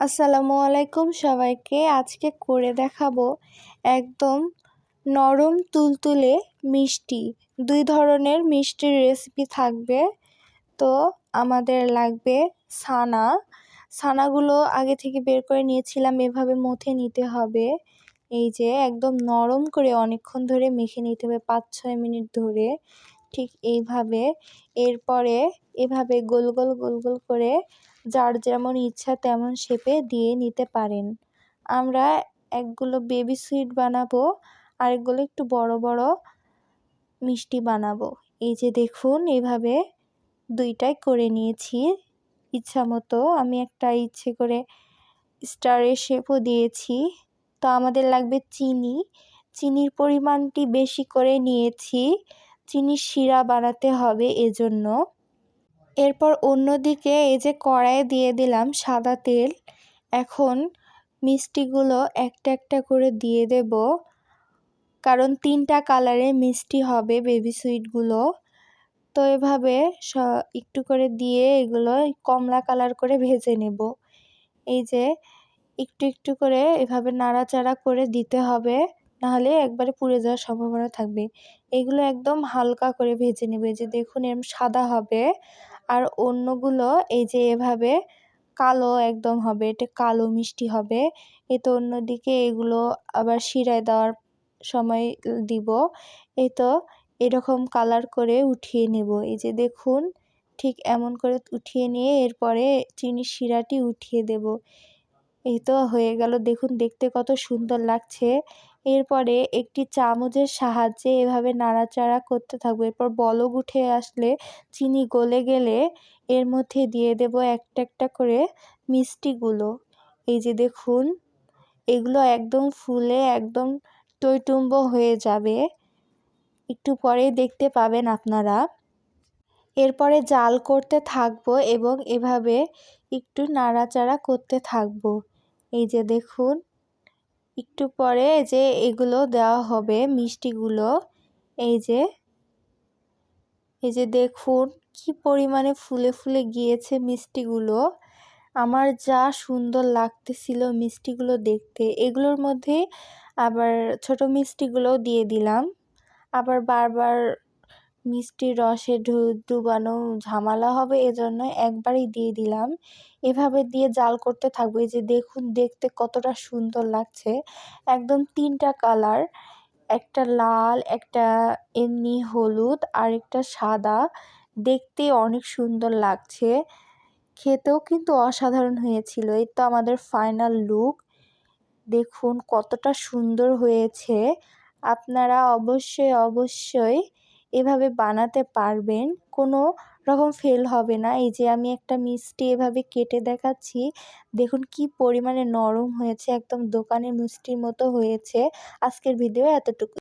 আসসালামু আলাইকুম সবাইকে। আজকে করে দেখাবো একদম নরম তুলতুলে মিষ্টি। দুই ধরনের মিষ্টির রেসিপি থাকবে। তো আমাদের লাগবে ছানা। ছানাগুলো আগে থেকে বের করে নিয়েছিলাম, এভাবে মথে নিতে হবে। এই যে একদম নরম করে অনেকক্ষণ ধরে মেখে নিতে হবে পাঁচ ছয় মিনিট ধরে। ঠিক এইভাবে এরপরে এভাবে গোল গোল গোল গোল করে যার যেমন ইচ্ছা তেমন শেপে দিয়ে নিতে পারেন। আমরা একগুলো বেবি সুইট বানাবো, আরেকগুলো একটু বড় বড় মিষ্টি বানাবো। এই যে দেখুন, এভাবে দুইটাই করে নিয়েছি। ইচ্ছা মতো আমি একটা ইচ্ছে করে স্টারের শেপও দিয়েছি। তো আমাদের লাগবে চিনি। চিনির পরিমাণটি বেশি করে নিয়েছি। চিনির শিরা বানাতে হবে এজন্য। এরপর অন্যদিকে এই যে কড়াইয়ে দিয়ে দিলাম সাদা তেল, এখন মিষ্টিগুলো একটা একটা করে দিয়ে দেব। কারণ তিনটা কালারের মিষ্টি হবে বেবি সুইটগুলো। তো এভাবে একটু করে দিয়ে এগুলো কমলা কালার করে ভেজে নেব। এই যে একটু একটু করে এভাবে নাড়াচাড়া করে দিতে হবে। নাহলে একবারে পুড়ে যাওয়ার সম্ভাবনা থাকবে। এগুলো একদম হালকা করে ভেজে নেবে। যে দেখুন, এরম সাদা হবে। আর অন্যগুলো এই যে এভাবে কালো একদম হবে, এটা কালো মিষ্টি হবে। এ তো অন্যদিকে এগুলো আবার শিরায় দেওয়ার সময় দিব। এ তো এরকম কালার করে উঠিয়ে নেব। এই যে দেখুন, ঠিক এমন করে উঠিয়ে নিয়ে এরপরে চিনির শিরাটি উঠিয়ে দেব। এই তো হয়ে গেল। দেখুন, দেখতে কত সুন্দর লাগছে। এরপরে একটি চামচের সাহায্যে এভাবে নাড়াচাড়া করতে থাকব। এরপর বলক উঠে আসলে চিনি গলে গেলে এর মধ্যে দিয়ে দেব একটা একটা করে মিষ্টিগুলো। এই যে দেখুন, এগুলো একদম ফুলে একদম টইটুম্ব হয়ে যাবে। একটু পরে দেখতে পাবেন আপনারা। এরপরে জাল করতে থাকব এবং এভাবে একটু নাড়াচাড়া করতে থাকব। এই যে দেখুন, একটু পরে যে এগুলো দেওয়া হবে, মিষ্টিগুলো, এই যে এই যে দেখুন কি পরিমাণে ফুলে ফুলে গিয়েছে মিষ্টিগুলো। আমার যা সুন্দর লাগতেছিল মিষ্টিগুলো দেখতে। এগুলোর মধ্যে আবার ছোট মিষ্টিগুলোও দিয়ে দিলাম। আবার বারবার মিষ্টির রসে ডুবানো ঝামেলা হবে এজন্য একবারই দিয়ে দিলাম। এভাবে দিয়ে জাল করতে থাকব। এই যে দেখুন, দেখতে কতটা সুন্দর লাগছে। একদম তিনটা কালার, একটা লাল, একটা এমনি হলুদ, আর একটা সাদা। দেখতে অনেক সুন্দর লাগছে। খেতেও কিন্তু অসাধারণ হয়েছিল। এই তো আমাদের ফাইনাল লুক। দেখুন কতটা সুন্দর হয়েছে। আপনারা অবশ্যই অবশ্যই এভাবে বানাতে পারবেন, কোনো রকম ফেল হবে না। এই যে আমি একটা মিষ্টি এভাবে কেটে দেখাচ্ছি, দেখুন কি পরিমাণে নরম হয়েছে, একদম দোকানের মিষ্টির মতো হয়েছে। আজকের ভিডিও এতটুকু